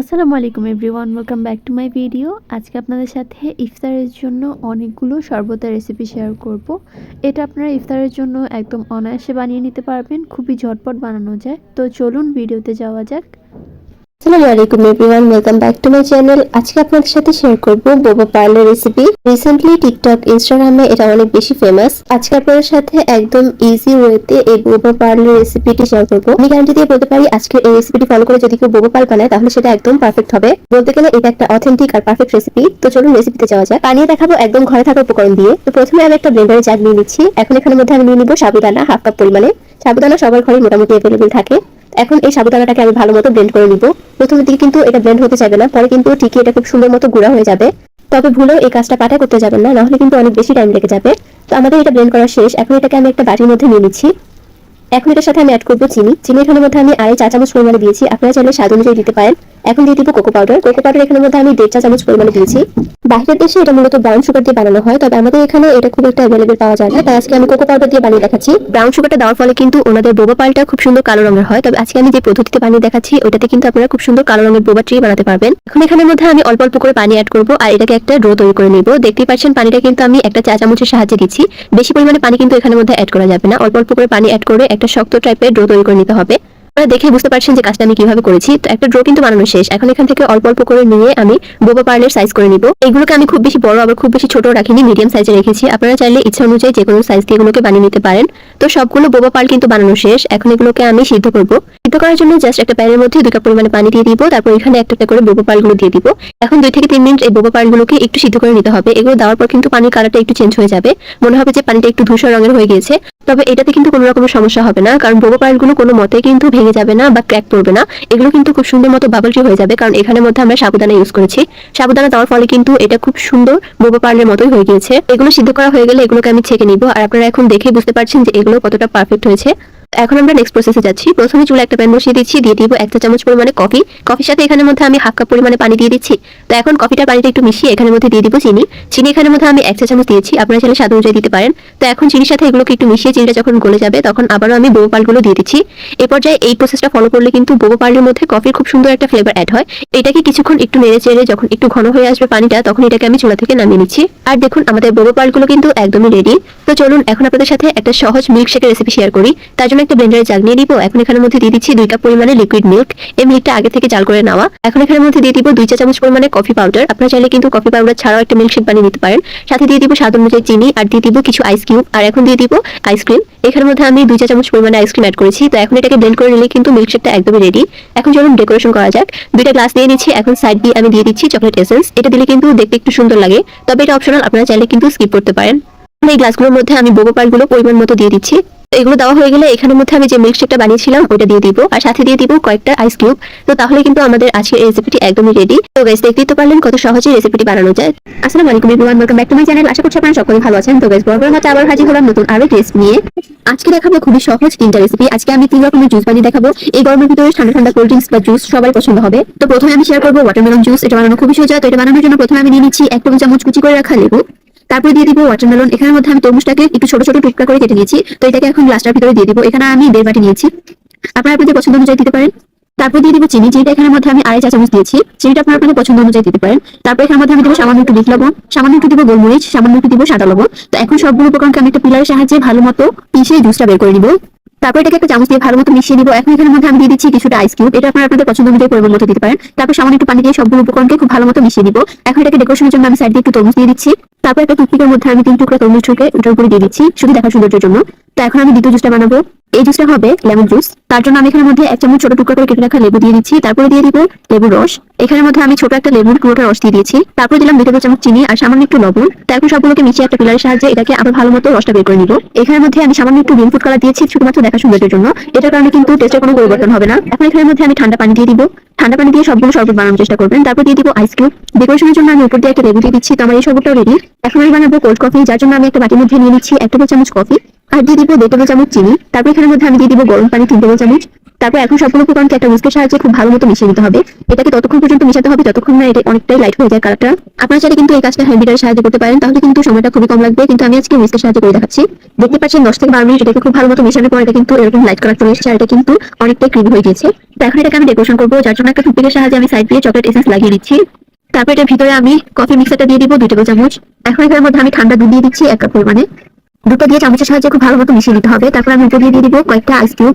আসসালামু আলাইকুম everyone welcome back to my video আজকে আপনাদের সাথে ইফতারের জন্য অনেকগুলো শরবতের রেসিপি শেয়ার করব। এটা আপনারা ইফতারের জন্য একদম অনায়াসে বানিয়ে নিতে পারবেন, খুবই ঝটপট বানানো যায়। তো চলুন ভিডিওতে যাওয়া যাক। আসসালামু everyone welcome back to my channel আজকে আপনাদের সাথে শেয়ার করব বোবা পার্লের রেসিপি রিসেন্টলি টিকটক ইনস্টাগ্রামে এটা অনেক বেশি ফেমাস আজকে আপনাদের সাথে একদম ইজি ওয়েতে এই বোবা পার্লের রেসিপিটি শেয়ার করব। আমি গ্যারান্টি দিয়ে বলতে পারি আজকে এই রেসিপিটি ফলো করে যদি কেউ বোবা পার্ল বানায়, তাহলে সেটা একদম পারফেক্ট হবে। বলতে গেলে এটা একটা অথেন্টিক আর পারফেক্ট রেসিপি তো চলুন রেসিপিতে যাওয়া যাক। বানিয়ে দেখাবো একদম ঘরে থাকা উপকরণ দিয়ে। তো প্রথমে আমি একটা ব্লেন্ডারে জাগ নিয়ে নিচ্ছি। এখন এখানের মধ্যে আমি নিয়ে নিব সাবুদানা হাফ কাপ পরিমাণে। সাবুদানা সবার ঘরে মোটামুটি অ্যাভেলেবেল থাকে। এখন এই সাবুদানাটাকে আমি ভালো মতো ব্লেন্ড করে নিব। প্রথমের দিকে কিন্তু এটা ব্লেন্ড হতে যাবে না, পরে কিন্তু ঠিকই এটা খুব সুন্দর মতো গুঁড়া হয়ে যাবে। তবে ভুলেও এই কাজটা পাটা করতে যাবেন না, নাহলে কিন্তু অনেক বেশি টাইম লেগে যাবে। তো আমাদের এটা ব্লেন্ড করা শেষ, এখন এটাকে আমি একটা বাটির মধ্যে নিয়ে নিচ্ছি। এখন এটার সাথে আমি অ্যাড করব চিনি। চিনি এখানের মধ্যে আমি আড়াই চা চামচ পরিমাণে দিয়েছি, আপনারা চাইলে স্বাদ অনুযায়ী দিতে পারেন। এখন দিয়ে দিব কোকো পাউডার কোকো পাউডার এখানে মধ্যে আমি দেড় চা চামচ পরিমাণে দিয়েছি। বাইরের দেশে এটা মূলত ব্রাউন সুগার দিয়ে বানানো হয়, তবে আমাদের এখানে এটা খুব একটা অ্যাভেলেবেল পাওয়া যায় না। তাই আজকে আমি কোকো পাউডার দিয়ে বানিয়ে দেখাচ্ছি। ব্রাউন সুগারটা দেওয়ার ফলে কিন্তু ওনাদের বোবা পালটা খুব সুন্দর কালো রঙের হয়, তবে আজকে আমি যে পদ্ধতিতে বানিয়ে দেখাচ্ছি, ওটাতে কিন্তু আপনারা খুব সুন্দর কালো রঙের বোবা ট্রি বানাতে পারবেন। এখন এখানের মধ্যে আমি অল্প অল্প করে পানি অ্যাড করব, আর এটাকে একটা ড্রো তৈরি করে নিব। দেখতে পাচ্ছেন পানিটা কিন্তু আমি একটা চা চামচের সাহায্যে দিচ্ছি। বেশি পরিমাণে পানি কিন্তু এখানের মধ্যে অ্যাড করা যাবে না। অল্প অল্প করে পানি অ্যাড করে একটা শক্ত টাইপের ড্রো তৈরি করে নিতে হবে। আপনারা দেখে বুঝতে পারছেন যে কাজটা আমি কীভাবে করেছি। তো একটা ড্র কিন্তু বানানো শেষ। এখন এখান থেকে অল্প অল্প করে নিয়ে আমি বোবা পার্লের সাইজ করে নিব। এগুলোকে আমি খুব বেশি বড়, আবার খুব বেশি ছোট রাখিনি মিডিয়াম সাইজে রেখেছি। আপনারা চাইলে ইচ্ছা অনুযায়ী যে কোনো সাইজ দিয়ে এগুলোকে বানিয়ে নিতে পারেন। তো সবগুলো বোবা পার্ল কিন্তু বানানো শেষ। এখন এগুলোকে আমি সিদ্ধ করব। সিদ্ধ করার জন্য জাস্ট একটা প্যানের মধ্যে দুই কাপ পরিমাণে পানি দিয়ে দিব। তারপর এখানে একটা একটা করে বোবা পার্লগুলো দিয়ে দিব। এখন দুই থেকে তিন মিনিট এই বোবা পার্লগুলোকে একটু সিদ্ধ করে নিতে হবে। এগুলো দেওয়ার পর কিন্তু পানির কালারটা একটু চেঞ্জ হয়ে যাবে। মনে হবে যে পানিটা একটু ধূসর রঙের হয়ে গিয়েছে। তবে এটাতে কিন্তু কোনো রকমের সমস্যা হবে না। কারণ বোবা পার্লগুলো কোনো মতে কিন্তু ভেঙে যাবে না বা ক্র্যাক পড়বে না। এগুলো কিন্তু খুব সুন্দর মতো বাবলটি হয়ে যাবে, কারণ এখানের মধ্যে আমরা সাবুদানা ইউজ করেছি। সাবুদানা দেওয়ার ফলে কিন্তু এটা খুব সুন্দর বোবা পার্লের মতোই হয়ে গিয়েছে। এগুলো সিদ্ধ করা হয়ে গেলে এগুলোকে আমি ছেঁকে নিব। আর আপনারা এখন দেখে বুঝতে পারছেন যে এগুলো কতটা পারফেক্ট হয়েছে। এখন আমরা নেক্সট প্রসেসে যাচ্ছি। প্রথমে চুলে একটা প্যান বসিয়ে দিচ্ছি, দিয়ে দিব এক চা চামচ পরিমাণে কফি। কফির সাথে এখানের মধ্যে আমি হাফ কাপ পরিমাণে পানি দিয়ে দিচ্ছি। তো এখন কফিটা পানিটা একটু মিশিয়ে এখানের মধ্যে দিয়ে দিব চিনি। চিনি এখানের মধ্যে আমি এক চা চামচ দিয়েছি, আপনারা চাইলে স্বাদ অনুযায়ী দিতে পারেন। তো এখন চিনির সাথে এগুলোকে একটু মিশিয়ে চিনিটা যখন গলে যাবে, তখন আবারও আমি বোবো পালগুলো দিয়ে দিচ্ছি। এই পর্যায়ে এই প্রসেসটা ফলো করলে কিন্তু বোবো পালের মধ্যে কফির খুব সুন্দর একটা ফ্লেভার অ্যাড হয়। এটাকে কিছুক্ষণ একটু নেড়ে চেড়ে যখন একটু ঘন হয়ে আসবে পানিটা, তখন এটাকে আমি চুলা থেকে নামিয়ে নিচ্ছি। আর দেখুন, আমাদের বোবো পালগুলো কিন্তু একদমই রেডি তো চলুন, এখন আপনাদের সাথে একটা সহজ মিল্ক শেকের রেসিপি শেয়ার করি। তার জন্য একটা ব্লেন্ডারে জাগ নিয়ে দিব এখন এখানের মধ্যে দিয়ে দিচ্ছি দুই কাপ পরিমাণে লিকুইড মিল্ক এই মিল্কটা আগে থেকে জাল করে নেওয়া। এখন এখানের মধ্যে দিয়ে দিব দুই চা চামচ পরিমাণে কফি পাউডার আপনারা চাইলে কিন্তু কফি পাউডার ছাড়াও একটা মিল্কশেক বানিয়ে নিতে পারেন। সাথে দিয়ে দিব স্বাদ অনুযায়ী চিনি, আর দিয়ে দিব কিছু আইস কিউব আর এখন দিয়ে দিব আইসক্রিম এখানের মধ্যে আমি দুই চা চামচ পরিমাণে আইসক্রিম অ্যাড করেছি। তো এখন এটাকে ব্লেন্ড করে নিলে কিন্তু মিল্ক শেকটা একদমই রেডি এখন চলুন ডেকোরেশন করা যাক। দুইটা গ্লাস দিয়ে নিচ্ছি। এখন সাইড দিয়ে আমি দিয়ে দিচ্ছি চকলেট এসেন্স এটা দিলে কিন্তু দেখতে একটু সুন্দর লাগে। তবে এটা অপশনাল আপনারা চাইলে কিন্তু স্কিপ করতে পারেন। এই গ্লাসগুলোর মধ্যে আমি বোবো পালগুলো পরিমাণ মতো দিয়ে দিচ্ছি। তো এগুলো দেওয়া হয়ে গেলে এখানের মধ্যে আমি যে মিল্কশেকটা বানিয়েছিলাম, ওইটা দিয়ে দিব। আর সাথে দিয়ে দিব কয়েকটা আইস কিউব তো তাহলে কিন্তু আমাদের আজকের রেসিপিটি একদমই রেডি তো গাইস দেখতেই তো পারলেন কত সহজে রেসিপিটি বানানো যায়। আসসালামু আলাইকুম everyone welcome back to my channel আশা করছি আপনারা সকলে ভালো আছেন। তো গাইস বরাবর মতো আবার হাজির হলাম নতুন আরও টেস্ট নিয়ে। আজকে দেখাবো খুবই সহজ তিনটা রেসিপি আজকে আমি তিন রকমের জুস বানিয়ে দেখাবো। এই গরমের ভিতরে ঠান্ডা ঠান্ডা কোল্ড ড্রিঙ্কস বা জুস সবাই পছন্দ হবে। তো প্রথমে আমি শেয়ার করব ওয়াটারমেলন জুস এটা বানানো খুবই সোজা। তো এটা বানানোর জন্য প্রথমে আমি নিয়ে নিচ্ছি এক টেবিল চামচ কুচি করে রাখা লেবু। তারপরে দিয়ে দিব ওয়াটারমেলন এখানের মধ্যে আমি তরমুজটাকে একটু ছোট ছোট টুকরা করে কেটে নিয়েছি। তো এটাকে এখন গ্লাসটার ভিতরে দিয়ে দিব। এখানে আমি দেড় বাটি নিয়েছি। আপনারা আপনাদের পছন্দ অনুযায়ী দিতে পারেন। তারপর দিয়ে দিব চিনি। চিনিটা এখানের মধ্যে আমি আড়াই চা চামচ দিয়েছি। চিনিটা আপনার আপনাদের পছন্দ অনুযায়ী দিতে পারেন। তারপর এখানের মধ্যে আমি দিব সামান্য একটু বিট লবণ। সামান্য একটু দিব গোলমরিচ। সামান্য একটু দিব সাদা লবণ। তো এখন সবগুলো উপকরণকে আমি একটা পিলারের সাহায্যে ভালো মতো পিষে জুসটা বের করে নিব। তারপর এটাকে একটা চামচ দিয়ে ভালো মতো মিশিয়ে দিব এখন এখানের মধ্যে আমি দিয়ে দিচ্ছি কিছুটা আইস কিউব এটা আপনারা আপনাদের পছন্দ অনুযায়ী পরিমাণ মতো দিতে পারেন। তারপর সামান্য একটু পানি দিয়ে সবগুলো উপকরণকে খুব ভালো মতো মিশিয়ে দিব এখন এটাকে ডেকোরেশনের জন্য আমি সাইড দিয়ে একটু তরমুজ দিয়ে দিচ্ছি। তারপর একটা টুকটিকের মধ্যে আমি তিন টুকরা তরমুজ ঠুকে ওটার উপরে দিয়ে দিচ্ছি, শুধু দেখার সৌন্দর্যের জন্য। তো এখন আমি দ্বিতীয় জুসটা বানাবো। এই জুসটা হবে লেমন জুস তার জন্য আমি এখানের মধ্যে এক চামচ ছোট টুকরা করে কেটে রাখা লেবু দিয়ে দিচ্ছি। তারপরে দিয়ে দিব লেবুর রস। এখানের মধ্যে আমি ছোট একটা লেবুর পুরোটা রস দিয়ে দিয়েছি। তারপরে দিলাম টেবিল চামচ চিনি আর সামান্য একটু লবণ। তারপর সবগুলোকে মিশিয়ে একটা পিলারের সাহায্যে এটাকে আবার ভালো মতো রসটা বের করে নিব। এখানের মধ্যে আমি সামান্য একটু গ্রিন ফুড কালার দিয়েছি, শুধুমাত্র দেখা সৌন্দর্যের জন্য। এটার কারণে কিন্তু টেস্টের কোনো পরিবর্তন হবে না। এখন এখানের মধ্যে আমি ঠান্ডা পানি দিয়ে দিব। ঠান্ডা পানি দিয়ে সবগুলো শরবত বানানোর চেষ্টা করবেন। তারপর দিয়ে দিব আইস কিউব ডেকোরেশনের জন্য আমি উপর দিয়ে একটা লেবু দিয়ে দিচ্ছি। তো আমার এই শরবতটাও রেডি এখন আমি বানাবো কোল্ড কফি যার জন্য আমি একটা বাটির মধ্যে নিয়ে নিচ্ছি এক টেবিল চামচ কফি আর দিয়ে দিব দেড় টেবিল চামচ চিনি। তারপর এখানের মধ্যে আমি দিয়ে দিব গরম পানি তিন টেবিল চামচ। তারপর এখন সবগুলো উপকরণকে একটা উইস্কের সাহায্যে খুব ভালো মতো মিশিয়ে নিতে হবে। এটাকে ততক্ষণ পর্যন্ত মিশাতে হবে, যতক্ষণ না এটা অনেকটাই লাইট হয়ে যায় কালারটা। আপনারা চাইলে কিন্তু এই কাজটা হ্যান্ড বিটারের সাহায্যে করতে পারেন, তাহলে কিন্তু সময়টা খুবই কম লাগবে। কিন্তু আমি আজকে উইস্কের সাহায্যে করে দেখাচ্ছি। দেখতে পাচ্ছেন দশ থেকে বারো মিনিট এটাকে খুব ভালো মতো মেশানোর পর এটা কিন্তু এরকম লাইট কালার চলে এসেছে আর এটা কিন্তু অনেকটাই ক্রিমি হয়ে গেছে এখন এটাকে আমি ডেকোরেশন করব, যার জন্য একটা টুথপিকের সাহায্যে আমি সাইড দিয়ে চকলেট এসেন্স লাগিয়ে দিচ্ছি তারপর এটার ভিতরে আমি কফি মিক্সারটা দিয়ে দিব দুই টেবিল চামচ। এখন এখানে মধ্যে আমি ঠান্ডা দুধ দিয়ে দিচ্ছি এক কাপ পরিমাণে। দুটো দিয়ে চামচের সাহায্যে খুব ভালো মতো মিশিয়ে নিতে হবে। তারপর আমি উপর দিয়ে দিয়ে দিব কয়েকটা আইস কিউব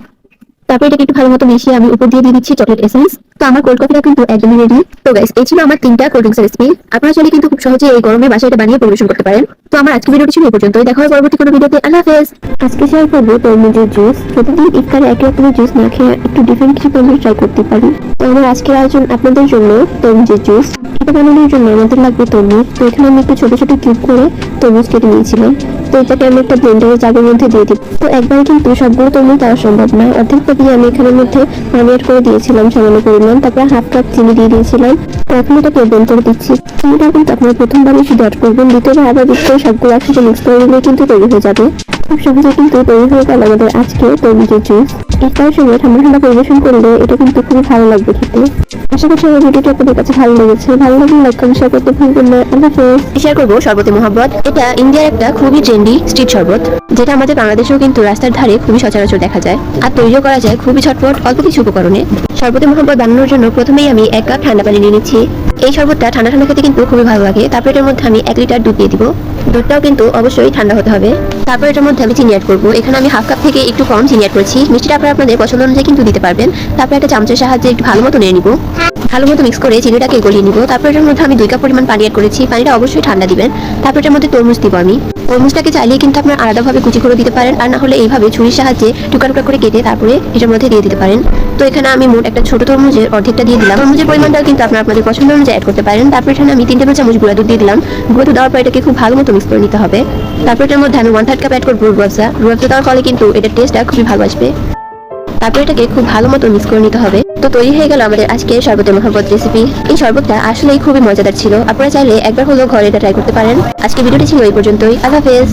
তারপর এটাকে একটু ভালো মতো মিশিয়ে আমি উপর দিয়ে দিয়ে দিচ্ছি চকলেট এসেন্স তো আমার কোল্ড কফিটা কিন্তু একদমই রেডি তো গাইস এই ছিল আমার তিনটা কোল্ড ড্রিঙ্কস রেসিপি আপনারা চাইলে কিন্তু খুব সহজে এই গরমে বাসায় এটা বানিয়ে পরিবেশন করতে পারেন। তো আমার আজকে ভিডিওটি ছিল এই পর্যন্তই। দেখা হবে পরবর্তী কোনো ভিডিওতে আল্লাহ হাফেজ। আজকে শেয়ার করব তরমুজের জুস প্রতিদিন ইফতারে একই রকমের জুস না খেয়ে একটু ডিফারেন্ট কিছু তরমুজ ট্রাই করতে পারি। তো আমার আজকের আয়োজন আপনাদের জন্য তরমুজের জুস এটা বানানোর জন্য আমাদের লাগবে তরমুজ। তো এখানে আমি একটু ছোট ছোট কিউব করে তরমুজ কেটে নিয়েছিলাম। তো আমি একটা ব্লেন্ডারের জাগের মধ্যে দিয়ে দিই। তো একবার কিন্তু সবগুলো তরমুজ দেওয়া সম্ভব নয়। অর্ধেকটা দিয়ে আমি এখানের মধ্যে পানি করে দিয়েছিলাম সামান্য পরিমাণ, তারপর হাফ কাপ চিনি দিয়ে দিয়েছিলাম। তো এখন এটাকে ব্লেন্ড করে দিচ্ছি। চিনিটা কিন্তু আপনারা প্রথমবারই শুধু অ্যাড করবেন, দ্বিতীয়বার আবার দিতে সবগুলো একসাথে মিক্স করে দিলে কিন্তু তৈরি হয়ে যাবে। খুব সহজে কিন্তু তৈরি হয়ে গেল আমাদের আজকে তরমুজের জুস ইফতারের সময় ঠান্ডা ঠান্ডা পরিবেশন করলে এটা কিন্তু খুবই ভালো লাগবে খেতে। আশা করছি আমার ভিডিওটি আপনাদের কাছে ভালো লেগেছে। ভালো লাগলে লাইক, কমেন্ট শেয়ার করতে ভুলবেন না। শেয়ার করব শরবতে মোহাম্মদ এটা ইন্ডিয়ার একটা খুবই ট্রেন্ডি স্ট্রিট শরবত, যেটা আমাদের বাংলাদেশেও কিন্তু রাস্তার ধারে খুবই সচরাচর দেখা যায়। আর তৈরিও করা যায় খুবই ঝটপট, অল্প কিছু উপকরণে। শরবতে মোহাম্মদ বানানোর জন্য প্রথমেই আমি এক কাপ ঠান্ডা পানি নিয়ে নিচ্ছি। এই শরবতটা ঠান্ডা ঠান্ডা খেতে কিন্তু খুবই ভালো লাগে। তারপর এটার মধ্যে আমি এক লিটার দুধ দিয়ে দিব। দুধটাও কিন্তু অবশ্যই ঠান্ডা হতে হবে। তারপর এটার মধ্যে আমি চিনি অ্যাড করব। এখানে আমি হাফ কাপ থেকে একটু কম চিনি অ্যাড করছি। মিষ্টিটা আপনারা আপনাদের পছন্দ অনুযায়ী কিন্তু দিতে পারবেন। তারপর একটা চামচের সাহায্যে একটু ভালো মতো নিয়ে নিব। ভালো মতো মিক্স করে চিনিটাকে গলিয়ে নিব। তারপর এটার মধ্যে আমি দুই কাপ পরিমাণ পানি অ্যাড করেছি। পানিটা অবশ্যই ঠান্ডা দিবেন। তারপর এটার মধ্যে তরমুজ দিব আমি। তরমুজটাকে চাইলে কিন্তু আপনার আলাদাভাবে কুচি করে দিতে পারেন। আর না হলে এইভাবে ছুরির সাহায্যে টুকরা টুকরা করে কেটে তারপরে এটার মধ্যে দিয়ে দিতে পারেন। তো এখানে আমি মোট একটা ছোট তরমুজের অর্ধেকটা দিয়ে দিলাম। তরমুজের পরিমাণটাও কিন্তু আপনার আপনাদের পছন্দ অনুযায়ী অ্যাড করতে পারেন। তারপর এখানে আমি তিন টেবিল চামচ গুঁড়া দুধ দিয়ে দিলাম। গুঁড়া দুধ দেওয়ার পর এটাকে খুব ভালো মতো মিক্স করে নিতে হবে। তারপর এটার মধ্যে আমি ওয়ান থার্ড কাপ অ্যাড করব রুয়াবজা রুয়াবজা দেওয়ার ফলে কিন্তু এটার টেস্টটা খুবই ভালো আসবে। তারপর এটাকে খুব ভালো মতো মিক্স করে নিতে হবে। তো তৈরি হয়ে গেল আমাদের আজকে শরবতের মহব্বত রেসিপি এই শরবতটা আসলেই খুবই মজাদার ছিল। আপনারা চাইলে একবার হলেও ঘরে এটা ট্রাই করতে পারেন। আজকে ভিডিওটি ছিল এই পর্যন্তই। আল্লাহ হাফেজ।